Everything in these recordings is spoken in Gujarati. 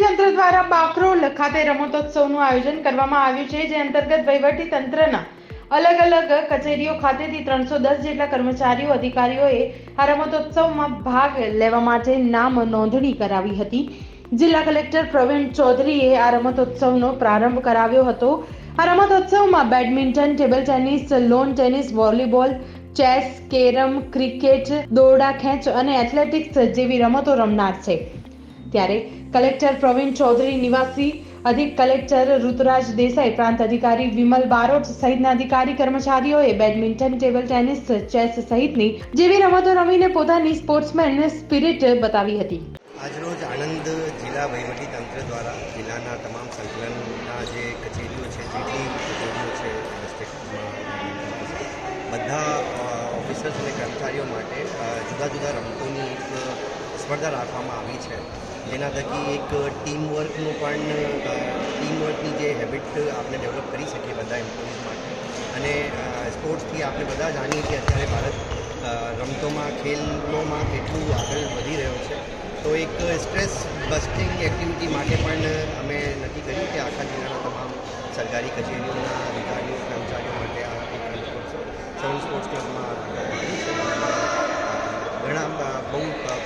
તંત્ર દ્વારા બાકરોલ ખાતે રમતોત્સવનું આયોજન કરવામાં આવ્યું છે, જે અંતર્ગત વહીવટી તંત્રના અલગ અલગ કચેરીઓ ખાતેથી ત્રણસો દસ જેટલા કર્મચારીઓ, અધિકારીઓએ આ રમતોત્સવમાં ભાગ લેવા માટે નામ નોંધણી કરાવી હતી. જિલ્લા કલેક્ટર પ્રવીણ ચૌધરીએ આ રમતોત્સવનો પ્રારંભ કરાવ્યો હતો. આ રમતોત્સવમાં badminton, table tennis lawn tennis, volleyball, chess, carrom, cricket, દોરડા, ખેંચ અને એથ્લેટિક્સ જેવી રમતો રમનાર છે. ત્યારે કલેક્ટર પ્રવીણ ચૌધરી નિવાસી, અધિક કલેક્ટર ઋતુરાજ દેસાઈ, પ્રાંત અધિકારી વિમલ બારોટ સહિતના અધિકારી કર્મચારીઓએ બેડમિન્ટન ટેબલ ટેનિસ, ચેસ સહિતની જેવી રમતો રમીને પોતાની સ્પોર્ટ્સમેન સ્પિરિટ બતાવી હતી. આજરોજ આણંદ જિલ્લા તંત્ર દ્વારા જિલ્લાના તમામ સંકલનના જે કચેરીઓ છે જેટલી કચેરીઓ છે બધા ઓફિસર્સ અને કર્મચારીઓ માટે જુદા જુદા રમતોની એક સ્પર્ધા રાખવામાં આવી છે. જેના થકી એક ટીમ વર્કનું પણ ટીમ વર્કની જે હેબિટ આપણે ડેવલપ કરી શકીએ બધા એમ્પ્લોઈઝ માટે. અને સ્પોર્ટ્સથી આપણે બધા જાણીએ કે અત્યારે ભારત રમતોમાં, ખેલોમાં કેટલું આગળ વધી રહ્યો છે. તો એક સ્ટ્રેસ બસ્ટિંગ એક્ટિવિટી માટે પણ અમે નક્કી કર્યું કે આખા જિલ્લાના તમામ સરકારી કચેરીઓના અધિકારીઓ, કર્મચારીઓ માટે આ એક સ્પોર્ટ્સ ક્લબમાં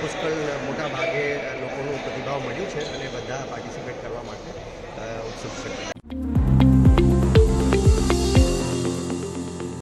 પુષ્કળ મોટા ભાગે લોકોનું પ્રતિભાવ મળ્યું છે અને બધા પાર્ટિસિપેટ કરવા માટે ઉત્સુક છે.